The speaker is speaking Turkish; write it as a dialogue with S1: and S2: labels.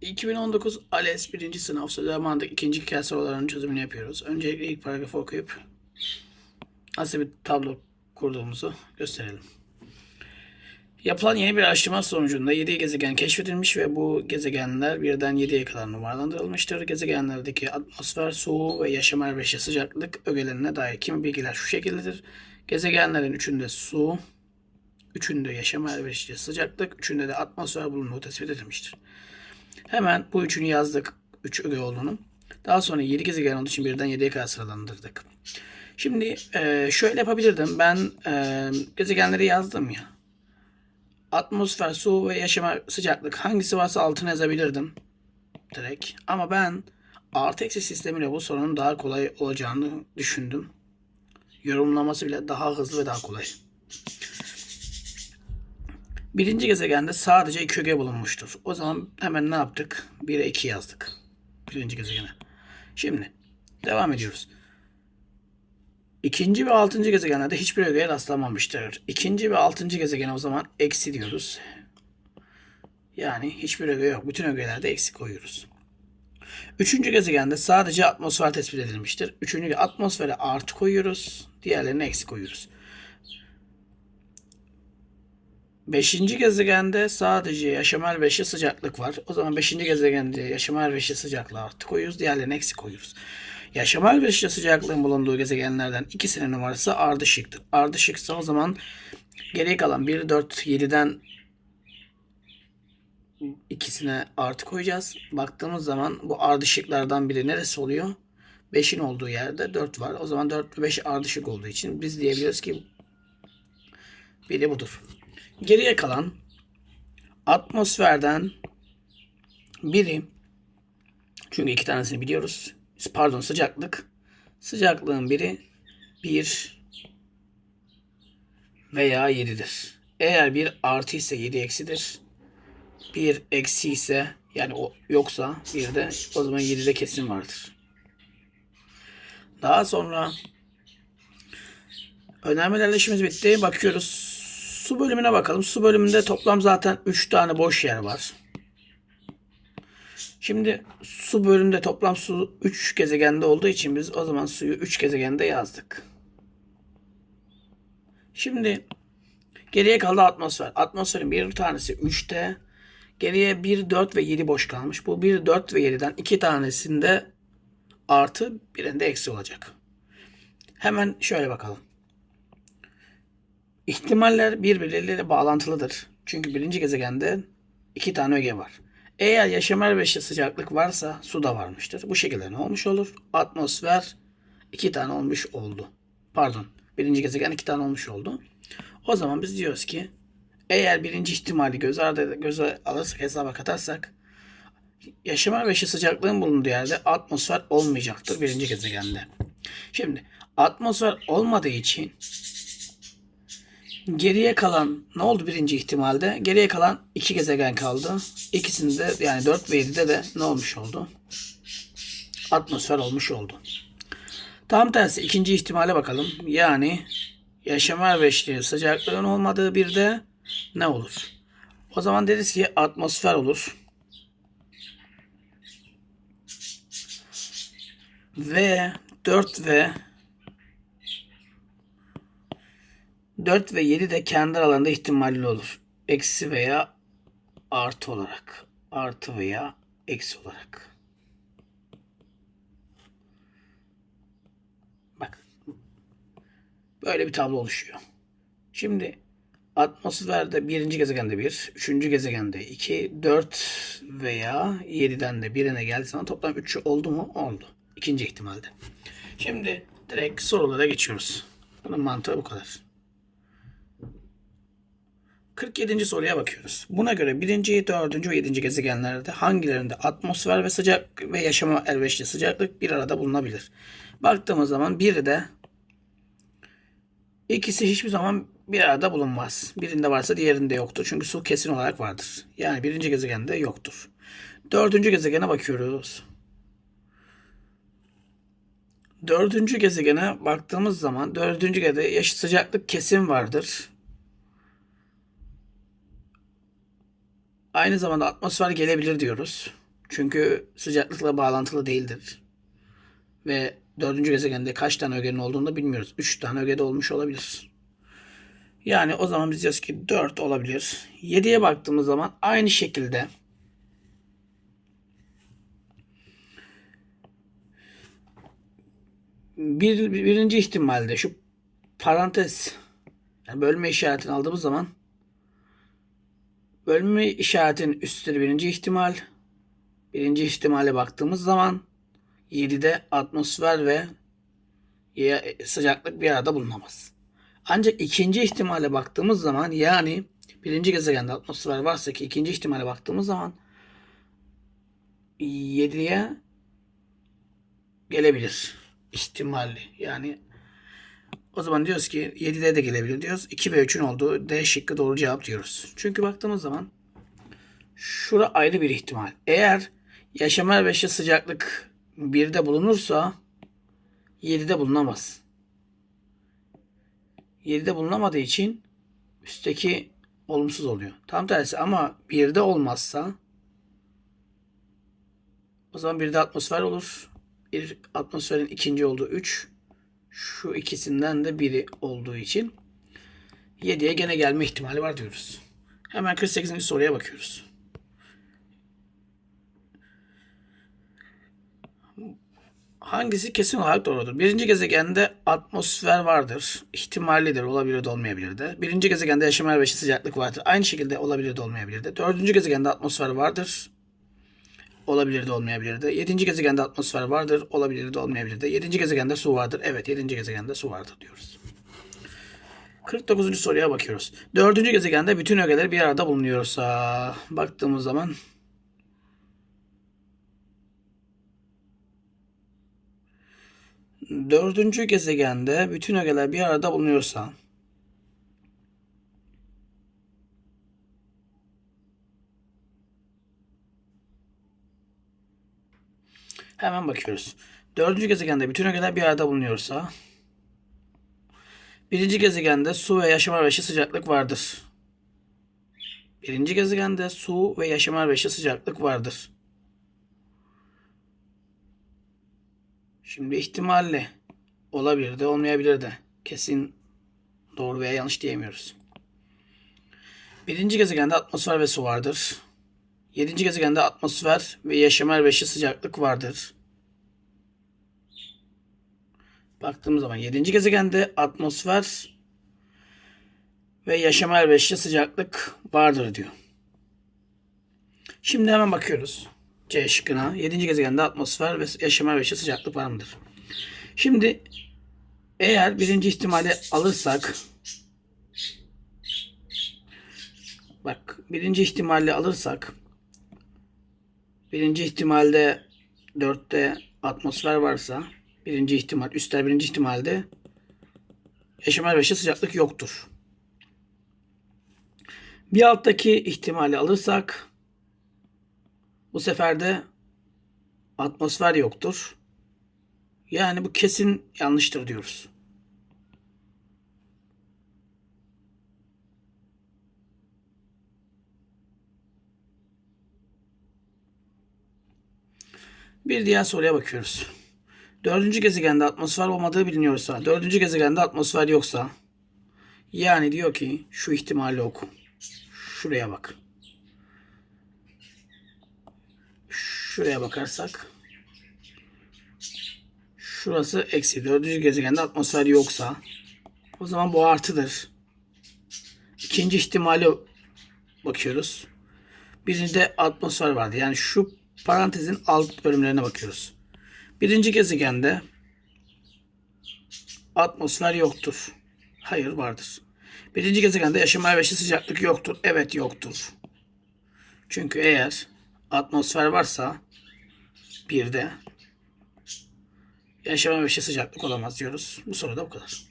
S1: 2019 ALES 1. sınav zamanında ikinci hikaye sorularının çözümünü yapıyoruz. Öncelikle ilk paragrafı okuyup nasıl bir tablo kurduğumuzu gösterelim. Yapılan yeni bir araştırma sonucunda 7 gezegen keşfedilmiş ve bu gezegenler birden 7'ye kadar numaralandırılmıştır. Gezegenlerdeki atmosfer, su ve yaşam elverişli sıcaklık ögelerine dair kimi bilgiler şu şekildedir. Gezegenlerin üçünde su, üçünde yaşam elverişli sıcaklık, üçünde de atmosfer bulunduğu tespit edilmiştir. Hemen bu üçünü yazdık. Üç öge olduğunu. Daha sonra 7 gezegen olduğu için birden 7'ye kadar sıralandırdık. Şimdi e, şöyle yapabilirdim. Ben e, gezegenleri yazdım ya. Atmosfer, su ve yaşama sıcaklık hangisi varsa altına yazabilirdim. Direkt. Ama ben artı eksi sistemiyle bu sorunun daha kolay olacağını düşündüm. Yorumlaması bile daha hızlı ve daha kolay. Birinci gezegende sadece iki öge bulunmuştur. O zaman hemen ne yaptık? 1'e 2 yazdık. Birinci gezegene. Şimdi devam ediyoruz. İkinci ve altıncı gezegenlerde hiçbir ögeye rastlanmamıştır. İkinci ve altıncı gezegene o zaman eksi diyoruz. Yani hiçbir öge yok. Bütün ögelerde eksi koyuyoruz. Üçüncü gezegende sadece atmosfer tespit edilmiştir. Üçüncü atmosfere artı koyuyoruz. Diğerlerine eksi koyuyoruz. Beşinci gezegende sadece yaşam elverişli sıcaklık var. O zaman beşinci gezegende yaşam elverişli sıcaklığı artı koyuyoruz. Diğerlerine eksi koyuyoruz. Yaşam elverişli sıcaklığın bulunduğu gezegenlerden ikisinin numarası ardışıktır. Ardışıksa o zaman geriye kalan 1, 4, 7'den ikisine artı koyacağız. Baktığımız zaman bu ardışıklardan biri neresi oluyor? 5'in olduğu yerde 4 var. O zaman 4 ve 5 ardışık olduğu için biz diyebiliyoruz ki biri budur. Geriye kalan atmosferden biri çünkü iki tanesini biliyoruz. Pardon sıcaklık. Sıcaklığın biri 1 veya 7'dir. Eğer bir artı ise 7 eksidir. Bir eksi ise yani o yoksa bir de o zaman 7'de kesin vardır. Daha sonra önermelerle işimiz bitti. Bakıyoruz. Su bölümüne bakalım. Su bölümünde toplam zaten 3 tane boş yer var. Şimdi su bölümünde toplam su 3 gezegende olduğu için biz o zaman suyu 3 gezegende yazdık. Şimdi geriye kaldı atmosfer. Atmosferin bir tanesi 3'te. Geriye 1, 4 ve 7 boş kalmış. Bu 1, 4 ve 7'den 2 tanesinde artı birinde eksi olacak. Hemen şöyle bakalım. İhtimaller birbirleriyle bağlantılıdır. Çünkü birinci gezegende iki tane öge var. Eğer yaşam elverişli sıcaklık varsa su da varmıştır. Bu şekilde ne olmuş olur? Atmosfer iki tane olmuş oldu. Pardon. Birinci gezegen iki tane olmuş oldu. O zaman biz diyoruz ki eğer birinci ihtimali göz ardı göze alırsak hesaba katarsak yaşam elverişli sıcaklığın bulunduğu yerde atmosfer olmayacaktır birinci gezegende. Şimdi atmosfer olmadığı için Geriye kalan ne oldu birinci ihtimalde? Geriye kalan iki gezegen kaldı. İkisinde yani 4 ve 7'de de ne olmuş oldu? Atmosfer olmuş oldu. Tam tersi ikinci ihtimale bakalım. Yani yaşama elverişli sıcaklığın olmadığı bir de ne olur? O zaman deriz ki atmosfer olur. Ve 4 ve 4 ve 7 de kendi aralarında ihtimalli olur. Eksi veya artı olarak. Artı veya eksi olarak. Bak. Böyle bir tablo oluşuyor. Şimdi atmosferde birinci gezegende 1, üçüncü gezegende 2, 4 veya 7'den de birine geldi sana toplam 3 oldu mu? Oldu. İkinci ihtimalde. Şimdi direkt sorulara geçiyoruz. Bunun mantığı bu kadar. 47. soruya bakıyoruz. Buna göre 1. 4. ve 7. gezegenlerde hangilerinde atmosfer ve sıcak ve yaşama elverişli sıcaklık bir arada bulunabilir? Baktığımız zaman biri de ikisi hiçbir zaman bir arada bulunmaz. Birinde varsa diğerinde yoktur. Çünkü su kesin olarak vardır. Yani birinci gezegende yoktur. Dördüncü gezegene bakıyoruz. Dördüncü gezegene baktığımız zaman dördüncü gezegende yaş sıcaklık kesin vardır. Aynı zamanda atmosfer gelebilir diyoruz. Çünkü sıcaklıkla bağlantılı değildir. Ve dördüncü gezegende kaç tane ögenin olduğunu da bilmiyoruz. Üç tane öge de olmuş olabilir. Yani o zaman biz diyoruz ki 4 olabilir. 7'ye baktığımız zaman aynı şekilde bir, birinci ihtimalde şu parantez yani bölme işaretini aldığımız zaman bölme işaretinin üstleri birinci ihtimal birinci ihtimale baktığımız zaman 7'de atmosfer ve sıcaklık bir arada bulunamaz. Ancak ikinci ihtimale baktığımız zaman yani birinci gezegende atmosfer varsa ki ikinci ihtimale baktığımız zaman 7'ye gelebilir ihtimalli. Yani o zaman diyoruz ki 7'de de gelebilir diyoruz. 2 ve 3'ün olduğu D şıkkı doğru cevap diyoruz. Çünkü baktığımız zaman şura ayrı bir ihtimal. Eğer yaşama ve sıcaklık 1'de bulunursa 7'de bulunamaz. 7'de bulunamadığı için üstteki olumsuz oluyor. Tam tersi ama 1'de olmazsa o zaman 1'de atmosfer olur. Bir atmosferin ikinci olduğu 3. Şu ikisinden de biri olduğu için 7'ye gene gelme ihtimali var diyoruz. Hemen 48. soruya bakıyoruz. Hangisi kesin olarak doğrudur? Birinci gezegende atmosfer vardır. İhtimallidir. Olabilir de olmayabilir de. Birinci gezegende yaşam elverişli sıcaklık vardır. Aynı şekilde olabilir de olmayabilir de. Dördüncü gezegende atmosfer vardır. Olabilir de olmayabilir de. Yedinci gezegende atmosfer vardır. Olabilir de olmayabilir de. Yedinci gezegende su vardır. Evet yedinci gezegende su vardır diyoruz. 49. soruya bakıyoruz. Dördüncü gezegende bütün ögeler bir arada bulunuyorsa baktığımız zaman dördüncü gezegende bütün ögeler bir arada bulunuyorsa hemen bakıyoruz. Dördüncü gezegende bütün ögeler bir arada bulunuyorsa birinci gezegende su ve yaşam elverişli sıcaklık vardır. Birinci gezegende su ve yaşam elverişli sıcaklık vardır. Şimdi ihtimalle olabilir de olmayabilir de. Kesin doğru veya yanlış diyemiyoruz. Birinci gezegende atmosfer ve su vardır. Yedinci gezegende atmosfer ve yaşam elverişli sıcaklık vardır. Baktığımız zaman yedinci gezegende atmosfer ve yaşam elverişli sıcaklık vardır diyor. Şimdi hemen bakıyoruz. C şıkkına. 7. gezegende atmosfer ve yaşama elverişli sıcaklık var mıdır? Şimdi eğer birinci ihtimali alırsak bak birinci ihtimali alırsak birinci ihtimalde 4'te atmosfer varsa birinci ihtimal üstler birinci ihtimalde yaşama elverişli sıcaklık yoktur. Bir alttaki ihtimali alırsak bu sefer de atmosfer yoktur. Yani bu kesin yanlıştır diyoruz. Bir diğer soruya bakıyoruz. Dördüncü gezegende atmosfer olmadığı biliniyorsa, dördüncü gezegende atmosfer yoksa, yani diyor ki şu ihtimali oku. Şuraya bak. Şuraya bakarsak şurası eksi. Dördüncü gezegende atmosfer yoksa o zaman bu artıdır. İkinci ihtimali bakıyoruz. Birinde atmosfer vardı. Yani şu parantezin alt bölümlerine bakıyoruz. Birinci gezegende atmosfer yoktur. Hayır vardır. Birinci gezegende yaşam elverişli sıcaklık yoktur. Evet yoktur. Çünkü eğer atmosfer varsa bir de yaşama ve sıcaklık olamaz diyoruz. Bu soruda bu kadar.